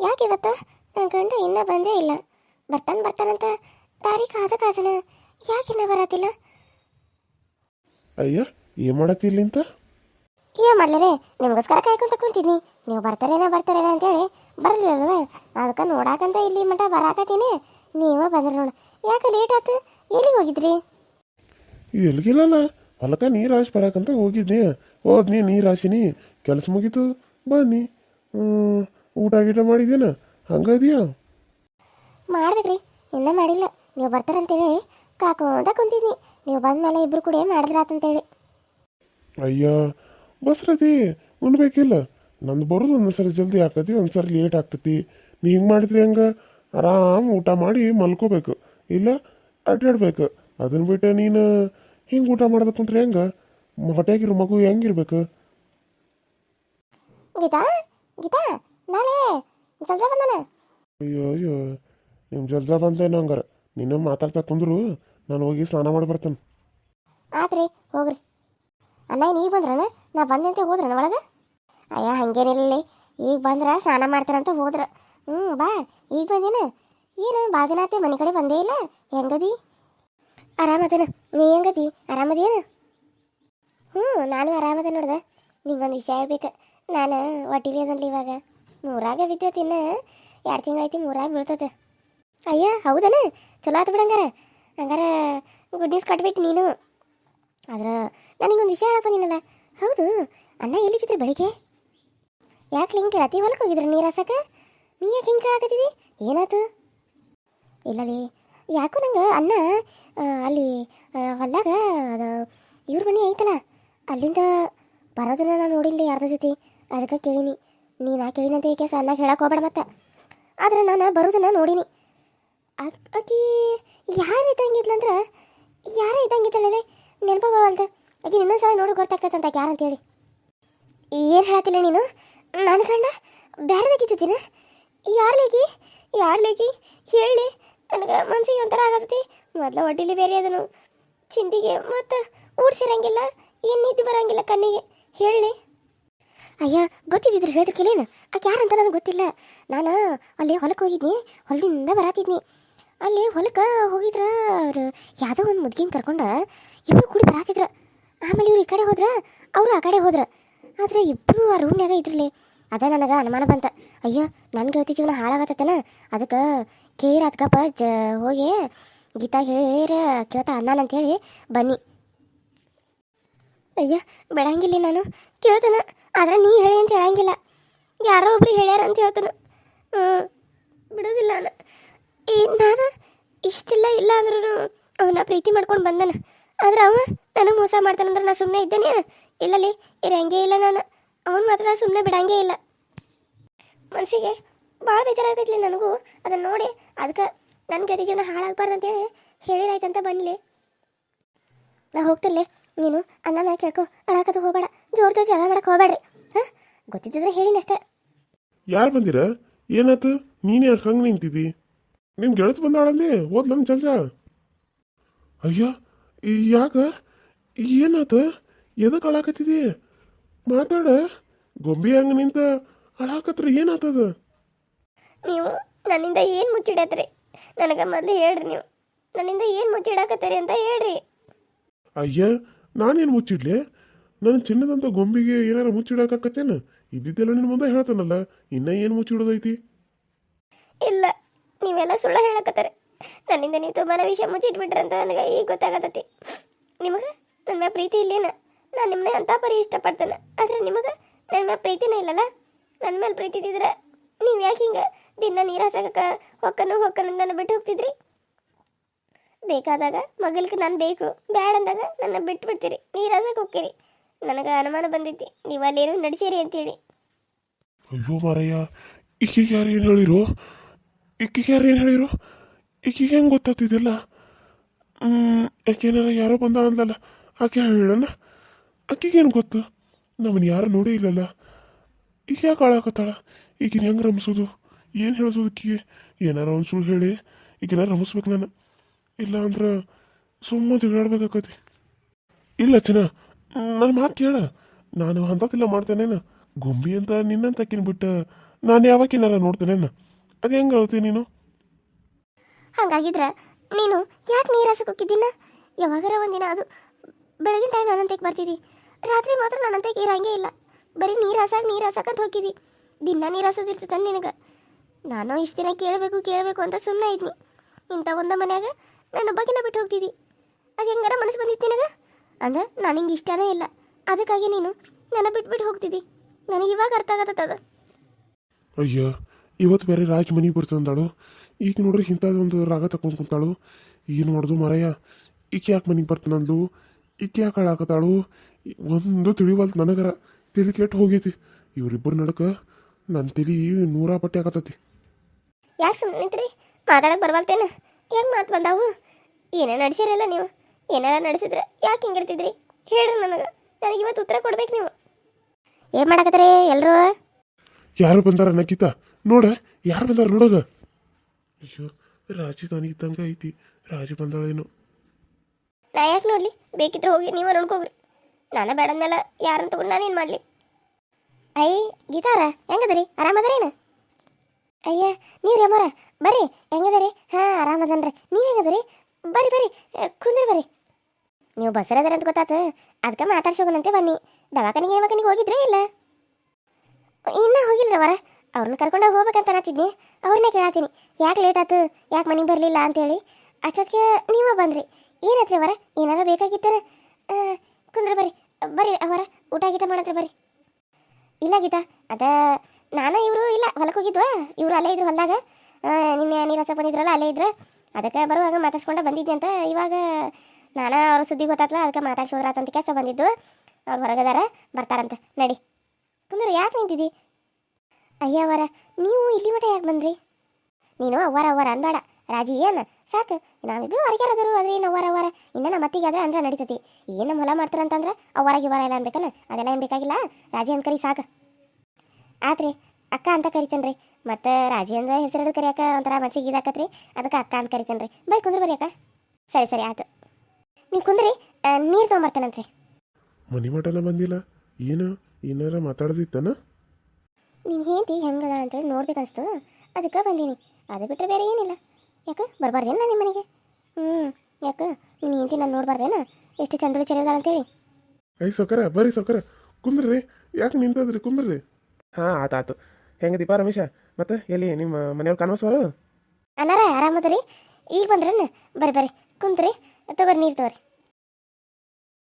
ಯಾಕೆ ಇವತ್ತ? ನನ್ನ ಗಂಡ ಇನ್ನೂ ಬಂದೇ ಇಲ್ಲ. ಬರ್ತಾನೆ ಬರ್ತಾನಂತ ದಾರಿ ಆದ ಕಾದನ. ಯಾಕೆ ಇನ್ನೂ ಬರತ್ತಿಲ್ಲ? ಅಯ್ಯ ಏನು ಮಾಡತ್ತಿ ಇಲ್ಲಿಂತ ಏನ್ ಮಾಡ್ಲರೆ ನಿಮಗೋಸ್ಕರ ಕಾಯ್ಕೊಂತ ಕುಂತಿದ್ನಿ ನೀವು ಬರ್ತಾರೇನ ಬರ್ತಾರೇನ ಅಂತೇಳಿ ಬರ್ಲಿಲ್ಲಲ್ವ ಅದಕ್ಕೆ ನೋಡಾಕಂತ ಇಲ್ಲಿ ಮಟ ಬರಾಕತ್ತೀನಿ. ನೀವೇ ಬಂದ್ರೆ ನೋಡ. ಯಾಕೆ ಲೇಟ್ ಆತು? ಎಲ್ಲಿಗೆ ಹೋಗಿದ್ರಿ? ಎಲ್ಗಿಲ್ಲಲ್ಲ ಹೊಲಕ್ಕ ನೀರು ಹಾಸಿ ಬರಾಕಂತ ಹೋಗಿದ್ನಿ. ಹೋದ್ನಿ ನೀರು ಹಾಸಿನಿ ಕೆಲಸ ಮುಗೀತು. ಬನ್ನಿ. ಹ್ಮ್, ಊಟ ಗೀಟ ಮಾಡಿದೇನ ಹಂಗದ್ಯಾ ಮಾಡ್ಬೇಕ್ರಿ. ಇನ್ನೂ ಮಾಡಿಲ್ಲ. ನೀವು ಬರ್ತಾರಂತೇಳಿ ಕಾಕೊಂತ ಕುಂತೀನಿ ನೀವು ಬಂದ ಮೇಲೆ ಇಬ್ರು ಕೂಡ ಮಾಡಿದ್ರಾತಂತೇಳಿ. ಅಯ್ಯ ಬಸ್ರತಿ ಉಣ್ಬೇಕಿಲ್ಲ. ನಂದು ಬರೋದು ಒಂದ್ಸರಿ ಜಲ್ದಿ ಆಗ್ತತಿ ಒಂದ್ಸರಿ ಲೇಟ್ ಆಗ್ತತಿ. ನೀ ಹಿಂಗೆ ಮಾಡಿದ್ರಿ ಹಂಗೆ? ಆರಾಮ್ ಊಟ ಮಾಡಿ ಮಲ್ಕೋಬೇಕು. ಇಲ್ಲ ಅಡ್ಡಾಡ್ಬೇಕು ಅದನ್ನ ಬಿಟ್ಟು ನೀನು ಹಿಂಗೆ ಊಟ ಮಾಡೋದು ಕುಂತ್ರೆ ಹೆಂಗೆ? ಹೊಟ್ಟೆಗಿರೋ ಮಗು ಹೆಂಗಿರ್ಬೇಕು? ಗೀತಾ ಗೀತಾ ನಾಳೆ ಜಲ್ಜಾ ಬಂದನ ಅಯ್ಯೋ ಅಯ್ಯೋ ನಿಮ್ಮ ಜಲ್ದ ಬಂದೇನೋ ಹಂಗಾರ. ನೀನು ಮಾತಾಡ್ತಾ ಕುಂದ್ರು ನಾನು ಹೋಗಿ ಸ್ನಾನ ಮಾಡಿ ಬರ್ತೇನೆ. ಆತ್ರಿ ಹೋಗ್ರಿ. ಅಣ್ಣ ನೀ ಬಂದ್ರಣ ನಾ ಬಂದಂತೆ ಹೋದ್ರಣ ಒಳಗೆ? ಅಯ್ಯ ಹಂಗೇನಿಲ್ಲ ಈಗ ಬಂದ್ರ ಸ್ನಾನ ಮಾಡ್ತಾರಂತ ಹೋದ್ರ. ಹ್ಞೂ ಬಾ. ಈಗ ಬಂದೇನ? ಏನು ಭಾಳ ದಿನ ಆತೆ ಮನೆ ಕಡೆ ಬಂದೇ ಇಲ್ಲ? ಹೆಂಗದಿ? ಆರಾಮದನ? ನೀ ಹೆಂಗದಿ? ಆರಾಮದೇನ? ಹ್ಞೂ ನಾನು ಆರಾಮದ ನೋಡ್ದೆ. ನಿಂಗೊಂದು ವಿಷಯ ಹೇಳ್ಬೇಕು. ನಾನು ಒಟ್ಟಿಲಿ ಅದಲ್ಲ ಇವಾಗ. ಮೂರಾಗ ಬಿದ್ದೈತಿ ಇನ್ನು. ಎರಡು ತಿಂಗಳೈತಿ ಮೂರಾಗ ಬೀಳ್ತದೆ ಅಯ್ಯ, ಹೌದನ? ಚಲೋ ಆತು ಬಿಡಂಗಾರ ಹಂಗಾರ. ಗುಡ್ ನ್ಯೂಸ್ ಕಟ್ಬಿಟ್ಟು ನೀನು. ಆದ್ರೆ ನನಗೊಂದು ವಿಷಯ ಹೇಳಪ್ಪ ನೀನಲ್ಲ. ಹೌದು, ಅಣ್ಣ ಎಲ್ಲಿಗಿದ್ರು ಬೆಳಿಗ್ಗೆ? ಯಾಕೆ ಹಿಂಗೆ ಕೇಳತ್ತಿ ಹೊಲಕ್ಕೆ ಹೋಗಿದ್ರು ನೀರು ಹಾಸಕ? ನೀ ಯಾಕೆ ಹಿಂಗೆ ಕೇಳಾಕತ್ತಿದಿ? ಏನಾಯ್ತು ಇಲ್ಲಲಿ, ಯಾಕೋ ನಂಗೆ ಅನ್ನ ಅಲ್ಲಿ ಹೊಲ್ದಾಗ ಅದು ಇವ್ರ ಮನೆ ಐತಲ್ಲ, ಅಲ್ಲಿಂದ ಬರೋದನ್ನ ನಾನು ನೋಡಿಲ್ಲ ಯಾರ್ದ ಜೊತೆ. ಅದಕ್ಕೆ ಕೇಳೀನಿ. ನೀನು ಯಾಕೆ ಕೇಳಿನಂತ ಏಕೆ ಸಣ್ಣಗೆ ಹೇಳಕ್ಕೆ ಹೋಗ್ಬೇಡ ಮತ್ತೆ. ಆದ್ರೆ ನಾನು ಬರೋದನ್ನ ನೋಡಿನಿ. ಅಕ್ಕಿ ಯಾರು ಇದ್ದಂಗಿದ್ಲಂದ್ರೆ ಯಾರೇ ಇದ್ದಂಗಿದ್ದಲ್ಲೇ ನೆನಪ ಬರುವಂತೆ ಆಕಿ ಇನ್ನೊಂದು ಸಲ ನೋಡಿ, ಗೊತ್ತಾಗ್ತೈತಂತ ಯಾರಂತೇಳಿ ಏನು ಹೇಳತ್ತಿಲ್ಲ ನೀನು? ನನ್ನ ಕಂಡ ಬೇರೆದಾಗಿ ಜೊತೆನ? ಯಾರ್ಲೇಕಿ ಯಾರ್ಲೇಕಿ ಹೇಳಿ. ನನಗೆ ಮನ್ಸಿಗೆ ಒಂಥರ ಆಗತ್ತೈತಿ ಮೊದಲ ಒಡ್ಡಿಲಿ ಬೇರೆ ಅದನ್ನು ಚಿಂದಿಗೆ ಮತ್ತು ಊಡ್ಸಿರಂಗಿಲ್ಲ ಏನು ನಿದ್ದೆ ಬರಂಗಿಲ್ಲ ಕಣ್ಣಿಗೆ. ಹೇಳಿ. ಅಯ್ಯ, ಗೊತ್ತಿದ್ದಿದ್ರೆ ಹೇಳಿದ್ರಕೇಲೇನು ಆಕೆ ಯಾರಂತ ನನಗೆ ಗೊತ್ತಿಲ್ಲ. ನಾನು ಅಲ್ಲಿ ಹೊಲಕ್ಕೆ ಹೋಗಿದ್ನಿ, ಹೊಲದಿಂದ ಬರಾತಿದ್ನಿ. ಅಲ್ಲಿ ಹೊಲಕ್ಕೆ ಹೋಗಿದ್ರ ಅವರು ಯಾವುದೋ ಒಂದು ಮುದ್ಗಿನ ಕರ್ಕೊಂಡು ಇಬ್ಬರು ಕೂಡಿ ಬರಾತಿದ್ರು. ಆಮೇಲೆ ಇವ್ರು ಈ ಕಡೆ ಹೋದ್ರೆ, ಅವರು ಆ ಕಡೆ ಹೋದ್ರೆ. ಆದರೆ ಇಬ್ರು ಆ ರೂಮ್ನಾಗ ಇದ್ರಲ್ಲಿ. ಅದೇ ನನಗೆ ಅನುಮಾನ ಬಂತ. ಅಯ್ಯ ನನ್ನ ಗೆಳತಿ ಜೀವನ ಹಾಳಾಗತ್ತನ ಅದಕ್ಕೆ ಕೇರ್ ಅದಕ್ಕಪ್ಪ ಜ, ಹೋಗಿ ಗೀತಾ ಹೇಳ ಕೇಳ್ತಾ ಅನ್ನಾನ ಅಂತೇಳಿ ಬನ್ನಿ. ಅಯ್ಯ ಬೆಳಂಗಿಲ್ಲ ನಾನು. ಕೇಳ್ತಾನ. ಆದ್ರೆ ನೀ ಹೇಳಿ ಅಂತ ಹೇಳಂಗಿಲ್ಲ. ಯಾರೋ ಒಬ್ರು ಹೇಳ್ಯಾರ ಅಂತ ಹೇಳ್ತಾನ. ಹ್ಞೂ ಬಿಡೋದಿಲ್ಲ ಈ ನಾನು ಇಷ್ಟೆಲ್ಲ ಇಲ್ಲ ಅಂದ್ರೂ ಅವನ ಪ್ರೀತಿ ಮಾಡ್ಕೊಂಡು ಬಂದನ. ಆದ್ರೆ ಅವ ನನಗೆ ಮೋಸ ಮಾಡ್ತಾನಂದ್ರೆ ನಾನು ಸುಮ್ಮನೆ ಇದ್ದೇನೆ. ಇಲ್ಲಲ್ಲಿ ಇರಂಗೇ ಇಲ್ಲ ನಾನು. ಅವನು ಮಾತ್ರ ಸುಮ್ಮನೆ ಬಿಡಂಗೇ ಇಲ್ಲ. ಮನಸ್ಸಿಗೆ ಭಾಳ ಬೇಜಾರಾಗೈತಿ ನನಗೂ. ಅದನ್ನ ನೋಡಿ ಅದಕ್ಕೆ ನನ್ನ ಗತಿ ಜೀವನ ಹಾಳಾಗಬಾರ್ದು ಅಂತೇಳಿ ಹೇಳಿರಾಯ್ತಂತ ಬನ್ನಿ ನಾ ಹೋಗ್ತಿರ್ಲಿ ನೀನು ಅನ್ನ ಕೇಳ್ಕೊ. ಅಳಾಕದು ಹೋಗಬೇಡ. ಜೋರ್ ಜೋರ್ ಜಗಳ ಮಾಡಕ್ಕೆ ಹೋಗ್ಬೇಡ್ರಿ. ಗೊತ್ತಿದ್ರೆ ಗೊತ್ತಿದ್ದಿದ್ರೆ ಹೇಳಿನಷ್ಟೇ ಯಾರು ಬಂದಿರ? ಏನಾಯ್ತು? ನೀನು ಯಾಕೆ ಹಂಗೆ ನಿಂತಿದ್ದಿ ನಿಮ್ಮ ಗೆಳತಿ ಬಂದಾಳಂದೆ ಓದ್ ನಮ್ಮ ಚಲ್ಜ ಅಯ್ಯ ಯಾಕ? ಏನಾತ? ಎದಕ್ಕೆ ಅಳಾಕತ್ತಿದಿ? ಮಾತಾಡ. ಗೊಂಬೆ ಹಂಗೆ ನಿಂತ ಅಳಾಕತ್ರ ಏನಾತದ ನೀವು ನನ್ನಿಂದ ಏನು ಮುಚ್ಚಿಡತ್ರಿ? ನನಗೆ ಮೊದಲು ಹೇಳ್ರಿ ನೀವು. ನನ್ನಿಂದ ಏನು ಮುಚ್ಚಿಡಾಕತ್ತೀರಿ ಅಂತ ಹೇಳ್ರಿ. ಅಯ್ಯ ನಾನೇನು ಮುಚ್ಚಿಡ್ಲೆ? ನನ್ನ ಚಿನ್ನದಂತ ಗೊಂಬಿಗೆ ಏನಾರ ಮುಚ್ಚಿಡೋಕಾಕತ್ತೇನು? ಇದ್ದಿದ್ದೆಲ್ಲ ನಿನ್ನ ಮುಂದೆ ಹೇಳ್ತಾನಲ್ಲ, ಇನ್ನ ಏನು ಮುಚ್ಚಿಡೋದೈತಿ? ಇಲ್ಲ, ನೀವೆಲ್ಲ ಸುಳ್ಳು ಹೇಳಕತ್ತಾರೆ. ನನ್ನಿಂದ ನೀವು ತುಂಬಾ ವಿಷಯ ಮುಚ್ಚಿಟ್ಬಿಟ್ರಂತ ನನಗೆ ಈಗ ಗೊತ್ತಾಗತ್ತೈತಿ ನಿಮಗೆ ನನ್ನ ಪ್ರೀತಿ ಇಲ್ಲೇನ? ನಾನು ನಿಮ್ಮನ್ನ ಅಂತ ಪರಿ ಇಷ್ಟಪಡ್ತೇನೆ. ಆದರೆ ನಿಮಗೆ ನನ್ನ ಮೇಲೆ ಪ್ರೀತಿನೇ ಇಲ್ಲಲ್ಲ? ನನ್ನ ಮೇಲೆ ಪ್ರೀತಿ ಇದ್ದಿದ್ರೆ ನೀವು ಯಾಕೆ ಹಿಂಗೆ ದಿನ ನೀರು ಹಾಸಕ ಹೊಕ್ಕನು ಹೊಕ್ಕನಂದನ್ನು ಬಿಟ್ಟು ಹೋಗ್ತಿದ್ರಿ? ಬೇಕಾದಾಗ ಮಗಲ್ಗೆ ನಾನು ಬೇಕು ಬೇಡ ಅಂದಾಗ ನನ್ನ ಬಿಟ್ಟು ಬಿಡ್ತೀರಿ ನೀರು ಹಾಸಕ್ಕೆ ಹೋಗ್ತೀರಿ. ನನಗೆ ಅನುಮಾನ ಬಂದೈತಿ. ನೀವು ಅಲ್ಲೇನೋ ನಡೆಸಿರಿ ಅಂತೇಳಿ. ಅಯ್ಯೋ ಮಾರಯ್ಯ, ಈಕಿಗೆ ಯಾರು ಏನು ಹೇಳಿರು? ಈಕಿಗೆ ಯಾರು ಏನು ಹೇಳಿರು? ಈಕಿಗೆ ಹೆಂಗೆ ಗೊತ್ತಾಗ್ತಿದ್ದಿಲ್ಲ? ಯಾಕೇನಾರ ಯಾರೋ ಬಂದ ಅಂದಲ್ಲ ಆಕೆ ಹೇಳೋಣ. ಆಕಿಗೇನು ಗೊತ್ತು? ನಮ್ಮನ್ನು ಯಾರು ನೋಡೇ ಇಲ್ಲಲ್ಲ. ಈಗ ಯಾಕೆ ಹಾಳಾಕತ್ತಾಳ? ಈಗಿನ ಹೆಂಗೆ ರಮಿಸೋದು? ಏನು ಹೇಳಿಸೋದು ಈಕಿಗೆ? ಏನಾರ ಒಂದು ಸುಳ್ಳು ಹೇಳಿ. ಈಗಿನ ರಮಿಸ್ಬೇಕು ನಾನು. ಇಲ್ಲ ಅಂದ್ರೆ ಸುಮ್ಮನೆ ಜಗಳಾಡ್ಬೇಕಾಕತಿ. ಇಲ್ಲ ಚೆನ್ನ ನನ್ನ ಮಾತು ಕೇಳ. ನಾನು ಅಂಥದ್ದೆಲ್ಲ ಮಾಡ್ತೇನೇನು? ಗುಂಬಿ ಅಂತ ನಿನ್ನಂತ ಬಿಟ್ಟು ನಾನು ಯಾವಾಗಿನಾರ ನೋಡ್ತೇನೆ ಅದು ಹೆಂಗೆ ಹೇಳ್ತೀನಿ ನೀನು? ಹಂಗಾಗಿದ್ರೆ ನೀನು ಯಾಕೆ ನೀರು ಕುಕ್ಕಿದ್ದೀನ ಯಾವಾಗಾರ ಒಂದಿನ ಅದು ಬೆಳಗಿನ ಟೈಮ್ ನನ್ನಂತೆಗೆ ಬರ್ತಿದ್ದಿ ರಾತ್ರಿ ಮಾತ್ರ ನನ್ನಂತೆಗೆ ಇರಂಗೇ ಇಲ್ಲ. ಬರೀ ನೀರು ಹಸಾಕ ನೀರು ಹೋಗಿದ್ದಿ ದಿನ ನೀರು ಹಾಸೋದಿರ್ತೈತೆ ನಿನಗೆ. ನಾನು ಇಷ್ಟು ದಿನ ಕೇಳಬೇಕು ಕೇಳಬೇಕು ಅಂತ ಸುಮ್ಮನೆ ಇದ್ನಿ. ಇಂಥ ಒಂದ ಮನ್ಯಾಗ ನನ್ನ ಬಗ್ಗೆನ ಬಿಟ್ಟು ಹೋಗ್ತಿದ್ದಿ ಅದು ಹೆಂಗಾರ ಮನಸ್ಸು ಬಂದಿತ್ತು ನಿನಗೆ? ಅಂದ್ರೆ ನನಗೆ ಇಷ್ಟನೇ ಇಲ್ಲ. ಅದಕ್ಕಾಗಿ ನೀನು ನನ್ನ ಬಿಟ್ಬಿಟ್ಟು ಹೋಗ್ತಿದ್ದಿ ನನಗೆ ಇವಾಗ ಅರ್ಥ ಆಗತ್ತದ ಅಯ್ಯ ಇವತ್ತು ಬೇರೆ ರಾಜ್ ಮನೆಗೆ ಬರ್ತಂದಾಳು ಈಗ ನೋಡ್ರಿ ಇಂಥದ್ದೊಂದು ರಾಗ ತಕೊಂಡು ಕುಂತಾಳು. ಏನು ಮಾಡೋದು ಮರಯ್ಯ ಈಕೆ ಯಾಕೆ ಮನೆಗೆ ಬರ್ತಾನಂದು ಈಕೆ ಯಾಕೆ ಹಾಳಾಕತ್ತಾಳು ಒಂದು ತಿಳಿವಲ್ತು ನನಗರ. ತಲೆ ಕೆಟ್ಟು ಹೋಗೈತಿ. ಇವರಿಬ್ಬರು ನಡಕ ನನ್ನ ತಲೆ ನೂರ ಪಟ್ಟಿ ಆಗತ್ತತಿ. ಯಾಕೆ ಸುಮ್ಮನೆ ಮಾತಾಡಕ್ಕೆ ಬರ್ಬಲ್ತೇನ ಹೆಂಗೆ ಮಾತು ಬಂದಾವು? ಏನೇ ನಡೆಸಿರಲ್ಲ ನೀವು? ಏನಾರ ನಡೆಸಿದ್ರೆ ಯಾಕೆ ಹಿಂಗಿರ್ತಿದ್ರಿ ಹೇಳ್ರಿ ನನಗೆ. ನನಗೆ ಇವತ್ತು ಉತ್ತರ ಕೊಡ್ಬೇಕು ನೀವು. ಏನು ಮಾಡಕತ್ತೀರಿ ಎಲ್ಲರೂ ಯಾರು ಬಂದಾರ ನಕ್ಕಿತ ನೋಡ ಯಾರು ಬಂದಾರ ನೋಡೋದ? ಅಯ್ಯೋ ರಾಜಧಾನಿ ಇದ್ದಂಗೆ ಐತಿ. ರಾಜ ಬಂದಾಳೇನು. ನಾ ಯಾಕೆ ನೋಡ್ಲಿ? ಬೇಕಿದ್ರೆ ಹೋಗಿ ನೀವೇ ನೋಡ್ಕೋಗ್ರಿ ನಾನು ಬೇಡಂದ್ಮೇಲೆ ಯಾರನ್ನ ತಗೊಂಡು ನಾನು ಏನು ಮಾಡಲಿ? ಐ ಗೀತಾರ ಹೆಂಗದ್ರಿ? ಆರಾಮದರೇನು? ಅಯ್ಯ ನೀವು ರೀ ಅಮ್ಮರ ಬರ್ರಿ ಹೆಂಗದರಿ? ಹಾಂ ಆರಾಮದನ್ರಿ. ನೀವು ಹೆಂಗದ್ರಿ? ಬರ್ರಿ ಬರ್ರಿ. ಕುಂದ್ರಿ ಬರ್ರಿ. ನೀವು ಬಸ್ಸರದಾರ ಅಂತ ಗೊತ್ತಾತು? ಅದಕ್ಕೆ ಮಾತಾಡ್ಸೋಗನಂತೆ ಬನ್ನಿ. ದವಾಖಾನಿಗೆ ಯಾವಾಗನಿಗೆ ಹೋಗಿದ್ರೆ ಇಲ್ಲ? ಇನ್ನೂ ಹೋಗಿಲ್ಲರ ವರ. ಅವ್ರನ್ನ ಕರ್ಕೊಂಡು ಹೋಗ್ಬೇಕಂತ ಅನ್ನತ್ತಿದ್ನಿ ಅವ್ರನ್ನೇ ಕೇಳತ್ತೀನಿ ಯಾಕೆ ಲೇಟ್ ಆತು? ಯಾಕೆ ಮನೆಗೆ ಬರಲಿಲ್ಲ ಅಂತೇಳಿ. ಅಷ್ಟೊತ್ತಿಗೆ ನೀವೇ ಬಂದ್ರಿ. ಏನತ್ರಿ ವರ? ಏನಾರ ಬೇಕಾಗಿತ್ತರ? ಕುಂದ್ರ ಬರ್ರಿ. ಬರ್ರಿ ಅವರ ಊಟ ಗೀಟ ಮಾಡತ್ರಿ ಬರ್ರಿ. ಇಲ್ಲ ಗೀತಾ, ಅದ ನಾನು ಇವರು ಇಲ್ಲ ಹೊಲಕ್ಕೆ ಹೋಗಿದ್ವಾ? ಇವರು ಅಲ್ಲೇ ಇದ್ರು ಹೊಲದಾಗ. ನಿನ್ನೆ ನೀರಸ ಬಂದಿದ್ರಲ್ಲ, ಅಲ್ಲೇ ಇದ್ರೆ. ಅದಕ್ಕೆ ಬರುವಾಗ ಮಾತಾಡ್ಸ್ಕೊಂಡ ಬಂದಿದ್ದೆ ಅಂತ ಇವಾಗ ನಾನು ಅವ್ರ ಸುದ್ದಿ ಗೊತ್ತಾತ್ಲ? ಅದಕ್ಕೆ ಮಾತಾಡ್ಸೋದ್ರಾತಂತ ಕೆಲಸ ಬಂದಿದ್ದು. ಅವ್ರು ಹೊರಗದಾರ, ಬರ್ತಾರಂತ. ನಡಿ. ಕುಂದ್ರ ಯಾಕೆ ನಿಂತಿದ್ದಿ ಅಯ್ಯವರ ನೀವು ಇಲ್ಲಿ ಮಟ ಯಾಕೆ ಬಂದ್ರಿ? ನೀನು ಅವರ ಅವರ ಅನ್ಬೇಡ ರಾಜಿ ಏನು? ಸಾಕು. ನಾವಿಬ್ರು ಹೊರಗ್ಯಾರದರು, ಆದ್ರೆ ಏನು ಅವರ ಅವರ ಇನ್ನ ನಮ್ಮ ಮತ್ತಿಗೆ ಆದ್ರೆ ಅಂದ್ರೆ ನಡೀತೈತಿ. ಏನು ನಮ್ಮ ಹೊಲ ಮಾಡ್ತಾರಂತಂದ್ರೆ ಅವರಾಗಿ ವರ ಇಲ್ಲ ಅನ್ಬೇಕನ? ಅದೆಲ್ಲ ಏನು ಬೇಕಾಗಿಲ್ಲ? ರಾಜಿ ಅಂತ ಕರಿ ಸಾಕು. ಆತ್ರಿ, ಅಕ್ಕ ಅಂತ ಕರಿತೇನ್ರಿ. ಮತ್ತು ರಾಜಿ ಅಂದ್ರೆ ಹೆಸರು ಕರಿಯಾಕ ಒಂಥರ ಮನಸ್ಸಿಗೆ ಇದಾಕತ್ರಿ. ಅದಕ್ಕೆ ಅಕ್ಕ ಅಂತ ಕರಿತೇನ್ರಿ. ಬರ್ರಿ ಕುಂದ್ರಿ ಬರೀ ಅಕ್ಕ. ಸರಿ ಸರಿ, ಆಯ್ತು. ನೀವು ಕುಂದ್ರಿ ನೀರು ತೊಗೊಂಬರ್ತೇನಂತ್ರಿ. ಮನಿ ಮಟನ ಬಂದಿಲ್ಲ? ಏನು? ಏನಾರ ಮಾತಾಡ್ದಿತ್ತನ? ನೀನು ಹೆಂಡತಿ ಹೆಂಗದ ಅಂತೇಳಿ ನೋಡ್ಬೇಕನ್ಸ್ತು. ಅದಕ್ಕೆ ಬಂದೀನಿ. ಅದು ಬಿಟ್ಟರೆ ಬೇರೆ ಏನಿಲ್ಲ. ಯಾಕೆ? ಬರಬಾರ್ದೇನ ನಿಮ್ಮ ಮನೆಗೆ ಹ್ಞೂ ಯಾಕೆ? ನೀನು ಹೆಂಡತಿ ನಾನು ನೋಡ್ಬಾರ್ದೇನ? ಎಷ್ಟು ಚಂದ ಚೆನ್ನಾಗಿದಾಳ ಅಂತೇಳಿ. ಐ ಸೌಕರ ಬರ್ರಿ ಸೌಕರ. ಕುಂದ್ರಿ. ಯಾಕೆ ನಿಂತದ್ರಿ? ಕುಂದ್ರಿ. ಹಾಂ ಆತಾತು ಹೆಂಗೆ ದೀಪಾ ರಮೇಶ? ಮತ್ತೆ ಎಲ್ಲಿ ನಿಮ್ಮ ಮನೆಯವ್ರು ಕಾಣಿಸ್ವಾರು ಅನ್ನಾರ ಆರಾಮದ್ರಿ? ಈಗ ಬಂದ್ರನ್ನ ಬರ್ರಿ ಬರ್ರಿ. ಕುಂತ್ರಿ. ತಗೋರಿ ನೀರು ತಗೋರಿ.